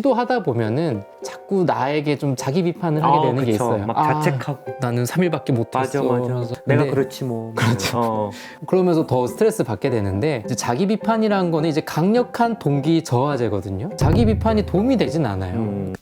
시도하다 보면은 자꾸 나에게 좀 자기 비판을 하게 아, 되는 게 그쵸. 있어요. 막 아, 자책하고. 나는 3일밖에 못 맞아 했어. 맞아. 그래서 내가 그렇지 뭐. 그렇죠. 어. 그러면서 더 스트레스 받게 되는데 이제 자기 비판이라는 거는 이제 강력한 동기 저하제거든요. 자기 비판이 도움이 되진 않아요. 음.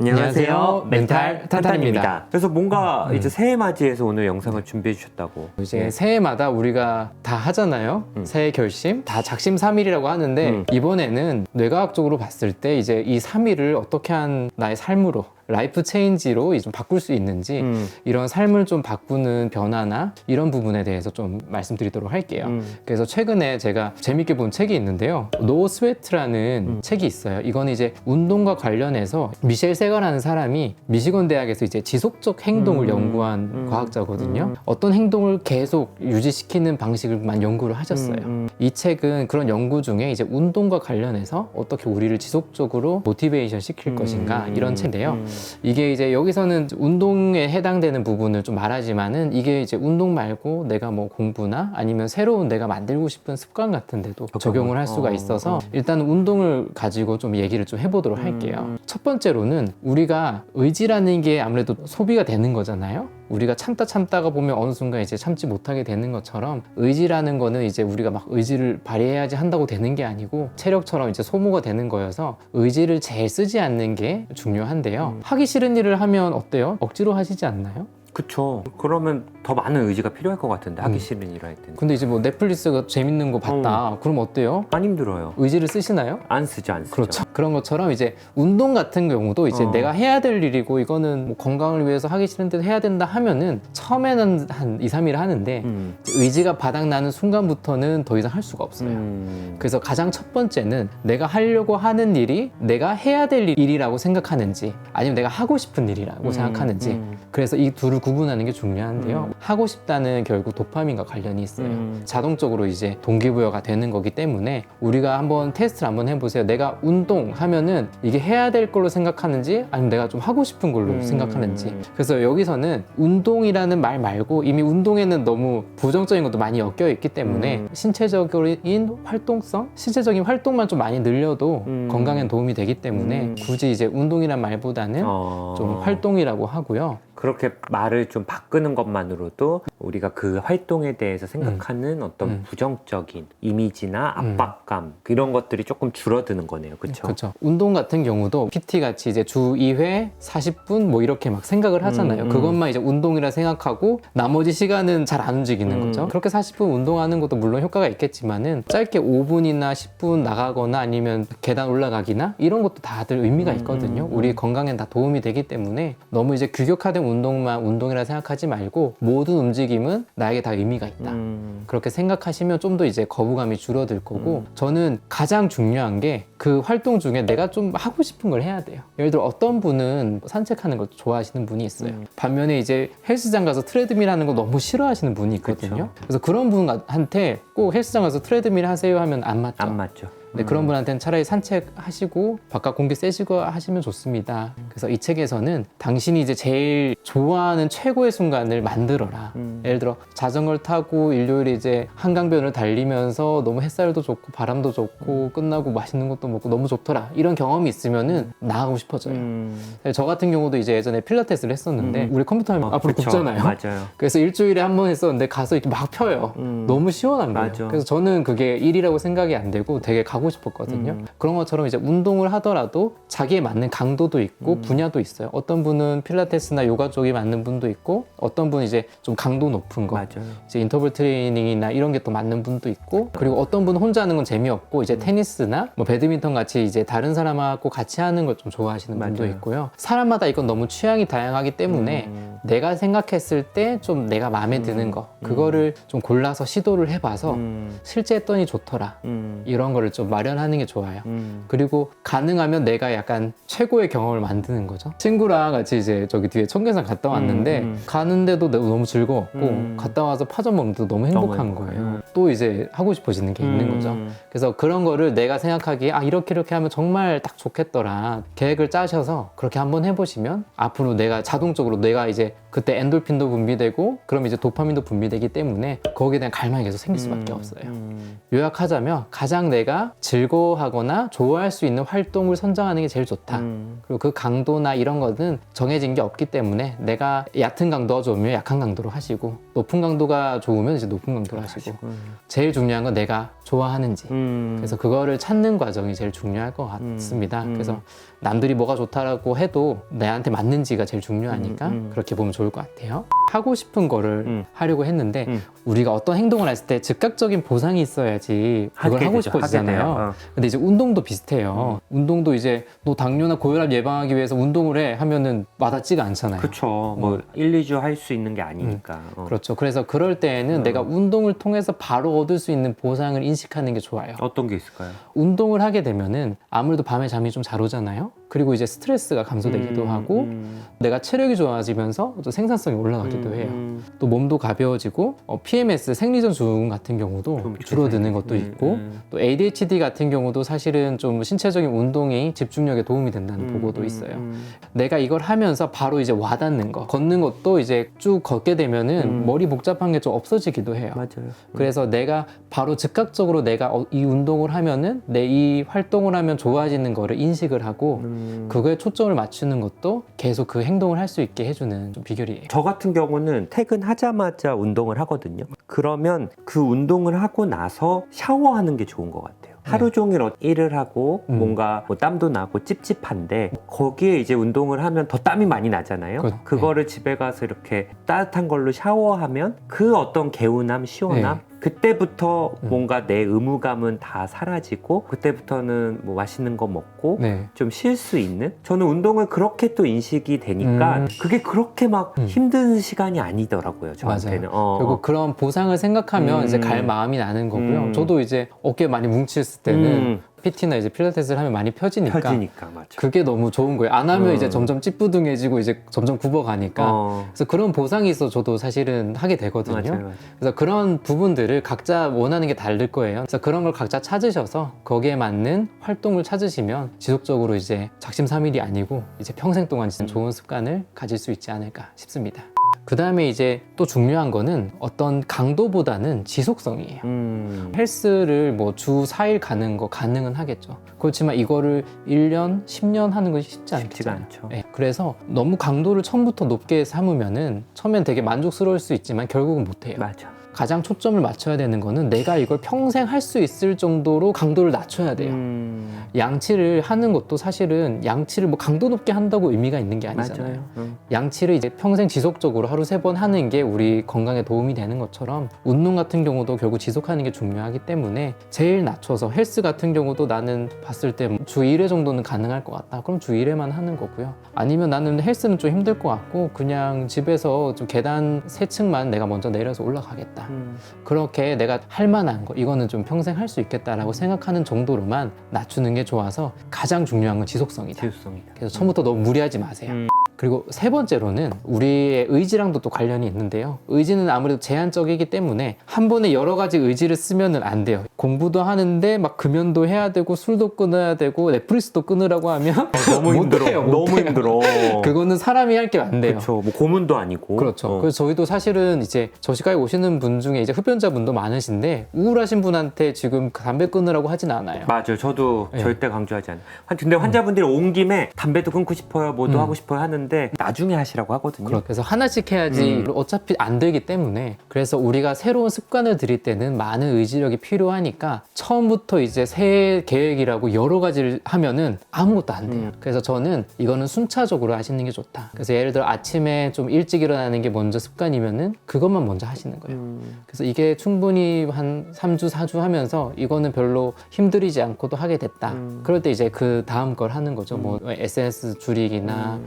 안녕하세요. 멘탈 탄탄입니다. 그래서 뭔가 음. 이제 새해 맞이해서 오늘 영상을 준비해 주셨다고. 이제 네. 새해마다 우리가 다 하잖아요. 음. 새해 결심 다 작심 삼일이라고 하는데 음. 이번에는 뇌과학적으로 봤을 때 이제 이 3일을 어떻게 한 나의 삶으로 라이프 체인지로 좀 바꿀 수 있는지 음. 이런 삶을 좀 바꾸는 변화나 이런 부분에 대해서 좀 말씀드리도록 할게요. 음. 그래서 최근에 제가 재밌게 본 책이 있는데요. 노 스웨트라는 음. 책이 있어요. 이건 이제 운동과 관련해서 미셸 세거라는 사람이 미시건 대학에서 이제 지속적 행동을 음. 연구한 음. 과학자거든요. 음. 어떤 행동을 계속 유지시키는 방식을만 연구를 하셨어요. 음, 음. 이 책은 그런 연구 중에 이제 운동과 관련해서 어떻게 우리를 지속적으로 모티베이션 시킬 것인가 음. 이런 책인데요. 음. 이게 이제 여기서는 운동에 해당되는 부분을 좀 말하지만은 이게 이제 운동 말고 내가 뭐 공부나 아니면 새로운 내가 만들고 싶은 습관 같은 데도 적용을 할 수가 어, 있어서 어. 일단 운동을 가지고 좀 얘기를 좀 해보도록 할게요. 음. 첫 번째로는 우리가 의지라는 게 아무래도 소비가 되는 거잖아요. 우리가 참다 참다가 보면 어느 순간 이제 참지 못하게 되는 것처럼 의지라는 거는 이제 우리가 막 의지를 발휘해야지 한다고 되는 게 아니고 체력처럼 이제 소모가 되는 거여서 의지를 제일 쓰지 않는 게 중요한데요. 음. 하기 싫은 일을 하면 어때요? 억지로 하시지 않나요? 그쵸. 그러면 더 많은 의지가 필요할 것 같은데 하기 음. 싫은 일을 할 때는. 근데 이제 뭐 넷플릭스가 재밌는 거 봤다. 그럼 어때요? 안 힘들어요. 의지를 쓰시나요? 안 쓰죠, 안 쓰죠. 그렇죠. 그런 것처럼 이제 운동 같은 경우도 이제 어. 내가 해야 될 일이고 이거는 뭐 건강을 위해서 하기 싫은데 해야 된다 하면은 처음에는 한 2, 3일 하는데 음. 의지가 바닥나는 순간부터는 더 이상 할 수가 없어요. 음. 그래서 가장 첫 번째는 내가 하려고 하는 일이 내가 해야 될 일이라고 생각하는지 아니면 내가 하고 싶은 일이라고 음, 생각하는지 음. 그래서 이 둘을 구분하는 게 중요한데요. 음. 하고 싶다는 결국 도파민과 관련이 있어요. 음. 자동적으로 이제 동기부여가 되는 거기 때문에 우리가 한번 테스트를 한번 해보세요. 내가 운동 하면은 이게 해야 될 걸로 생각하는지 아니면 내가 좀 하고 싶은 걸로 음. 생각하는지. 그래서 여기서는 운동이라는 말 말고 이미 운동에는 너무 부정적인 것도 많이 엮여 있기 때문에 음. 신체적인 활동성, 신체적인 활동만 좀 많이 늘려도 음. 건강엔 도움이 되기 때문에 음. 굳이 이제 운동이란 말보다는 어. 좀 활동이라고 하고요. 그렇게 말을 좀 바꾸는 것만으로도 우리가 그 활동에 대해서 생각하는 어떤 음. 부정적인 이미지나 음. 압박감 이런 것들이 조금 줄어드는 거네요. 그렇죠? 그렇죠. 운동 같은 경우도 PT 같이 이제 주 2회 40분 뭐 이렇게 막 생각을 하잖아요. 음, 음. 그것만 이제 운동이라 생각하고 나머지 시간은 잘 안 움직이는 음. 거죠. 그렇게 40분 운동하는 것도 물론 효과가 있겠지만은 짧게 5분이나 10분 나가거나 아니면 계단 올라가기나 이런 것도 다들 의미가 음, 있거든요. 음, 우리 음. 건강엔 다 도움이 되기 때문에 너무 이제 규격화된 운동만 운동이라 생각하지 말고 모든 움직임은 나에게 다 의미가 있다. 음. 그렇게 생각하시면 좀 더 이제 거부감이 줄어들 거고 음. 저는 가장 중요한 게 그 활동 중에 내가 좀 하고 싶은 걸 해야 돼요. 예를 들어 어떤 분은 산책하는 걸 좋아하시는 분이 있어요. 음. 반면에 이제 헬스장 가서 트레드밀 하는 거 너무 싫어하시는 분이 있거든요. 그쵸. 그래서 그런 분한테 꼭 헬스장 가서 트레드밀 하세요 하면 안 맞죠. 안 맞죠. 네, 그런 분한테는 차라리 산책하시고 바깥 공기 쐬시고 하시면 좋습니다. 그래서 이 책에서는 당신이 이제 제일 좋아하는 최고의 순간을 만들어라. 음. 예를 들어 자전거를 타고 일요일에 이제 한강변을 달리면서 너무 햇살도 좋고 바람도 좋고 끝나고 맛있는 것도 먹고 너무 좋더라. 이런 경험이 있으면은 나가고 싶어져요. 음. 저 같은 경우도 이제 예전에 필라테스를 했었는데 음. 우리 컴퓨터 하면 어, 앞으로 그쵸. 굽잖아요. 맞아요. 그래서 일주일에 한 번 했었는데 가서 이렇게 막 펴요. 음. 너무 시원한 거예요. 맞아. 그래서 저는 그게 일이라고 생각이 안 되고 되게 가고 싶었거든요. 음. 그런 것처럼 이제 운동을 하더라도 자기에 맞는 강도도 있고 음. 분야도 있어요. 어떤 분은 필라테스나 요가 쪽이 맞는 분도 있고 어떤 분은 이제 좀 강도 높은 거 맞아요. 이제 인터벌 트레이닝이나 이런 게 또 맞는 분도 있고 그리고 어떤 분은 혼자 하는 건 재미없고 음. 이제 테니스나 뭐 배드민턴 같이 이제 다른 사람하고 같이 하는 걸 좀 좋아하시는 분도 맞아요. 있고요. 사람마다 이건 너무 취향이 다양하기 때문에 음. 내가 생각했을 때 좀 내가 마음에 드는 음. 거 그거를 좀 골라서 시도를 해봐서 음. 실제 했더니 좋더라 음. 이런 거를 좀 마련하는 게 좋아요. 음. 그리고 가능하면 내가 약간 최고의 경험을 만드는 거죠. 친구랑 같이 이제 저기 뒤에 청계산 갔다 왔는데 음, 음. 가는데도 너무 즐거웠고 음. 갔다 와서 파전 먹는데도 너무 행복한 행복해. 거예요. 음. 또 이제 하고 싶어지는 게 있는 거죠. 음. 그래서 그런 거를 내가 생각하기에 아 이렇게 이렇게 하면 정말 딱 좋겠더라 계획을 짜셔서 그렇게 한번 해보시면 앞으로 내가 자동적으로 내가 이제 그때 엔돌핀도 분비되고 그럼 이제 도파민도 분비되기 때문에 거기에 대한 갈망이 계속 생길 수밖에 음. 없어요. 음. 요약하자면 가장 내가 즐거워하거나 좋아할 수 있는 활동을 선정하는 게 제일 좋다. 음. 그리고 그 강도나 이런 거는 정해진 게 없기 때문에 내가 얕은 강도가 좋으면 약한 강도로 하시고 높은 강도가 좋으면 이제 높은 강도로 하시고 음. 제일 중요한 건 내가 좋아하는지 음. 그래서 그거를 찾는 과정이 제일 중요할 것 같습니다. 음. 그래서 남들이 뭐가 좋다라고 해도 나한테 맞는지가 제일 중요하니까 음, 음. 그렇게 보면 좋을 것 같아요. 하고 싶은 거를 음. 하려고 했는데 음. 우리가 어떤 행동을 했을 때 즉각적인 보상이 있어야지 그걸 하고 되죠. 싶어지잖아요. 어. 근데 이제 운동도 비슷해요. 운동도 이제 너 당뇨나 고혈압 예방하기 위해서 운동을 해 하면은 와닿지가 않잖아요. 그쵸. 뭐 1, 2주 할 수 있는 게 아니니까. 어. 그렇죠. 그래서 그럴 때에는 음. 내가 운동을 통해서 바로 얻을 수 있는 보상을 인식하는 게 좋아요. 어떤 게 있을까요? 운동을 하게 되면은 아무래도 밤에 잠이 좀 잘 오잖아요. 그리고 이제 스트레스가 감소되기도 음, 하고 음. 내가 체력이 좋아지면서 또 생산성이 올라가기도 음, 해요. 음. 또 몸도 가벼워지고 어, PMS 생리전 증후군 같은 경우도 좀 줄어드는 것도 음, 있고 음. 또 ADHD 같은 경우도 사실은 좀 신체적인 운동이 집중력에 도움이 된다는 음, 보고도 음, 있어요. 음. 내가 이걸 하면서 바로 이제 와닿는 거 걷는 것도 이제 쭉 걷게 되면은 음. 머리 복잡한 게 좀 없어지기도 해요. 맞아요. 그래서 내가 바로 즉각적으로 내가 어, 이 운동을 하면은 내 이 활동을 하면 좋아지는 거를 인식을 하고 음. 그거에 초점을 맞추는 것도 계속 그 행동을 할 수 있게 해주는 좀 비결이에요. 저 같은 경우는 퇴근하자마자 운동을 하거든요. 그러면 그 운동을 하고 나서 샤워하는 게 좋은 것 같아요. 하루 종일 어- 일을 하고 네. 음. 뭔가 뭐 땀도 나고 찝찝한데 거기에 이제 운동을 하면 더 땀이 많이 나잖아요. 그- 그, 거를 집에 가서 이렇게 따뜻한 걸로 샤워하면 그 어떤 개운함, 시원함 그때부터 음. 뭔가 내 의무감은 다 사라지고 그때부터는 뭐 맛있는 거 먹고 네. 좀 쉴 수 있는 저는 운동을 그렇게 또 인식이 되니까 음. 그게 그렇게 막 음. 힘든 시간이 아니더라고요 저한테는 어, 결국 어. 그런 보상을 생각하면 음. 이제 갈 마음이 나는 거고요. 음. 저도 이제 어깨 많이 뭉쳤을 때는 음, PT나 이제 필라테스를 하면 많이 펴지니까 펴지니까 맞아 그게 너무 좋은 거예요. 안 하면 음. 이제 점점 찌뿌둥해지고 이제 점점 굽어가니까 어, 그래서 그런 보상이 있어 저도 사실은 하게 되거든요. 맞아요, 맞아요. 그래서 그런 부분들을 각자 원하는 게 다를 거예요. 그래서 그런 걸 각자 찾으셔서 거기에 맞는 활동을 찾으시면 지속적으로 이제 작심 삼일이 아니고 이제 평생 동안 좋은 습관을 가질 수 있지 않을까 싶습니다. 그 다음에 이제 또 중요한 거는 어떤 강도보다는 지속성이에요. 음, 헬스를 뭐 주 4일 가는 거 가능은 하겠죠. 그렇지만 이거를 1년, 10년 하는 건 쉽지 쉽지가 않잖아요. 않죠 네, 그래서 너무 강도를 처음부터 높게 삼으면은 처음엔 되게 만족스러울 수 있지만 결국은 못해요. 맞아 가장 초점을 맞춰야 되는 거는 내가 이걸 평생 할 수 있을 정도로 강도를 낮춰야 돼요. 음, 양치를 하는 것도 사실은 양치를 뭐 강도 높게 한다고 의미가 있는 게 아니잖아요. 음. 양치를 이제 평생 지속적으로 하루 세 번 하는 게 우리 건강에 도움이 되는 것처럼 운동 같은 경우도 결국 지속하는 게 중요하기 때문에 제일 낮춰서 헬스 같은 경우도 나는 봤을 때 주 1회 정도는 가능할 것 같다. 그럼 주 1회만 하는 거고요. 아니면 나는 헬스는 좀 힘들 것 같고 그냥 집에서 좀 계단 세 층만 내가 먼저 내려서 올라가겠다. 음. 그렇게 내가 할 만한 거 이거는 좀 평생 할 수 있겠다라고 생각하는 정도로만 낮추는 게 좋아서 가장 중요한 건 지속성이다. 지속성이다 그래서 처음부터 너무 무리하지 마세요. 음. 그리고 세 번째로는 우리의 의지랑도 또 관련이 있는데요. 의지는 아무래도 제한적이기 때문에 한 번에 여러 가지 의지를 쓰면은 안 돼요. 공부도 하는데 막 금연도 해야 되고 술도 끊어야 되고 넷플릭스도 끊으라고 하면 너무 못 힘들어 해요, 못 너무 해요. 힘들어 그거는 사람이 할 게 안 돼요. 그렇죠 뭐 고문도 아니고 그렇죠. 어. 그래서 저희도 사실은 이제 저시가에 오시는 분 중에 이제 흡연자분도 많으신데 우울하신 분한테 지금 담배 끊으라고 하진 않아요. 맞아요. 저도 네. 절대 강조하지 않아요. 한- 근데 환자분들이 온 김에 담배도 끊고 싶어요, 뭐도 음. 하고 싶어요 하는데 나중에 하시라고 하거든요. 그래서 하나씩 해야지 음. 어차피 안 되기 때문에 그래서 우리가 새로운 습관을 들일 때는 많은 의지력이 필요하니까 처음부터 이제 새 계획이라고 여러 가지를 하면은 아무것도 안 돼요. 음. 그래서 저는 이거는 순차적으로 하시는 게 좋다. 그래서 예를 들어 아침에 좀 일찍 일어나는 게 먼저 습관이면은 그것만 먼저 하시는 거예요. 음, 그래서 이게 충분히 한 3주, 4주 하면서 이거는 별로 힘들이지 않고도 하게 됐다. 음. 그럴 때 이제 그 다음 걸 하는 거죠. 뭐 SNS 줄이기나 음.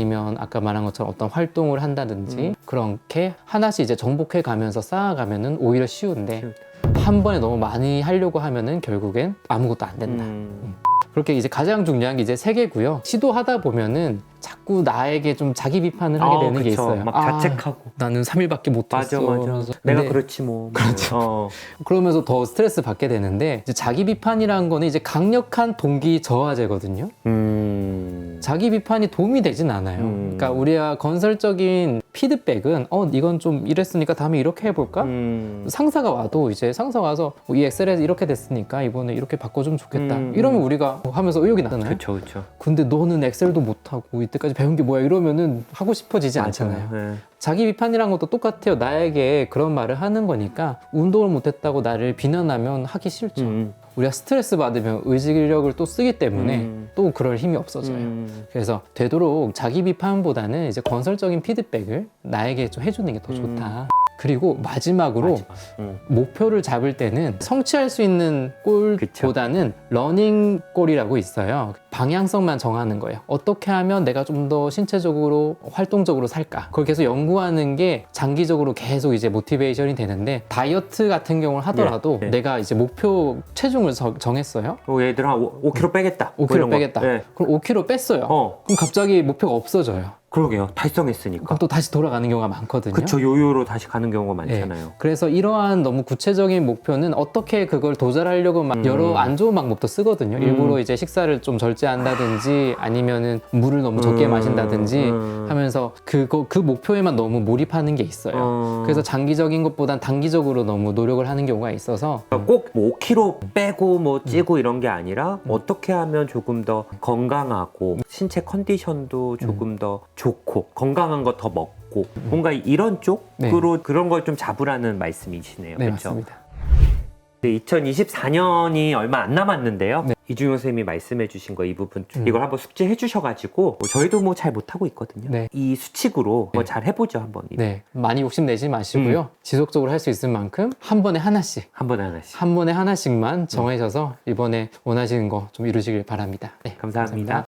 아니면 아까 말한 것처럼 어떤 활동을 한다든지 음. 그렇게 하나씩 이제 정복해 가면서 쌓아가면은 오히려 쉬운데 쉬운- 한 번에 너무 많이 하려고 하면은 결국엔 아무것도 안 된다. 음. 그렇게 이제 가장 중요한 게 이제 세 개고요. 시도하다 보면은 자꾸 나에게 좀 자기 비판을 하게 아, 되는 게 그쵸. 있어요. 막 아, 자책하고. 나는 3일밖에 못 맞아, 했어. 맞아. 내가 근데 그렇지 뭐. 그렇죠. 어. 그러면서 더 스트레스 받게 되는데 이제 자기 비판이라는 거는 이제 강력한 동기 저하제거든요. 음. 자기 비판이 도움이 되진 않아요. 음. 그러니까 우리가 건설적인 피드백은 어 이건 좀 이랬으니까 다음에 이렇게 해볼까? 음. 상사가 와도 이제 상사 와서 어, 이 엑셀에서 이렇게 됐으니까 이번에 이렇게 바꿔주면 좋겠다. 음. 이러면 우리가 하면서 의욕이 나잖아요. 그렇죠, 그렇죠. 근데 너는 엑셀도 못하고 이 때까지 배운 게 뭐야 이러면은 하고 싶어지지 않잖아요. 네. 자기 비판이란 것도 똑같아요. 나에게 그런 말을 하는 거니까 운동을 못했다고 나를 비난하면 하기 싫죠. 음. 우리가 스트레스 받으면 의지력을 또 쓰기 때문에 음. 또 그럴 힘이 없어져요. 음. 그래서 되도록 자기 비판보다는 이제 건설적인 피드백을 나에게 좀 해주는 게더 음. 좋다. 그리고 마지막으로 마지막. 음. 목표를 잡을 때는 성취할 수 있는 골보다는 러닝 골이라고 있어요. 방향성만 정하는 거예요. 어떻게 하면 내가 좀 더 신체적으로 활동적으로 살까? 그걸 계속 연구하는 게 장기적으로 계속 이제 모티베이션이 되는데 다이어트 같은 경우를 하더라도 네, 네. 내가 이제 목표 체중을 정- 정했어요. 어, 얘들 한 5, 5kg 빼겠다. 뭐 5kg 이런 거. 빼겠다. 네. 그럼 5kg 뺐어요. 어, 그럼 갑자기 목표가 없어져요. 그러게요. 달성했으니까. 또 다시 돌아가는 경우가 많거든요. 그쵸, 요요로 다시 가는 경우가 네. 많잖아요. 그래서 이러한 너무 구체적인 목표는 어떻게 그걸 도달하려고 막 음. 여러 안 좋은 방법도 쓰거든요. 음. 일부러 이제 식사를 좀 절제한다든지 아니면은 물을 너무 적게 음, 마신다든지 음. 하면서 그거 그 목표에만 너무 몰입하는 게 있어요. 어. 그래서 장기적인 것보단 단기적으로 너무 노력을 하는 경우가 있어서 꼭 5kg 빼고 음. 뭐 찌고 이런 게 아니라 어떻게 하면 조금 더 건강하고 신체 컨디션도 조금 더 좋고 건강한 거 더 먹고 뭔가 이런 쪽으로 그런 걸 좀 잡으라는 말씀이시네요. 네 그렇죠? 맞습니다. 네, 2024년이 얼마 안 남았는데요. 네. 이중용 선생님이 말씀해 주신 거 이 부분 음. 이걸 한번 숙지해 주셔가지고 뭐 저희도 뭐 잘 못하고 있거든요. 네. 이 수칙으로 뭐 네. 잘 해보죠 한번. 네 많이 욕심 내지 마시고요. 음. 지속적으로 할 수 있을 만큼 한 번에 하나씩 한 번에 하나씩. 한 번에 하나씩만 정하셔서 이번에 원하시는 거 좀 이루시길 바랍니다. 네, 감사합니다.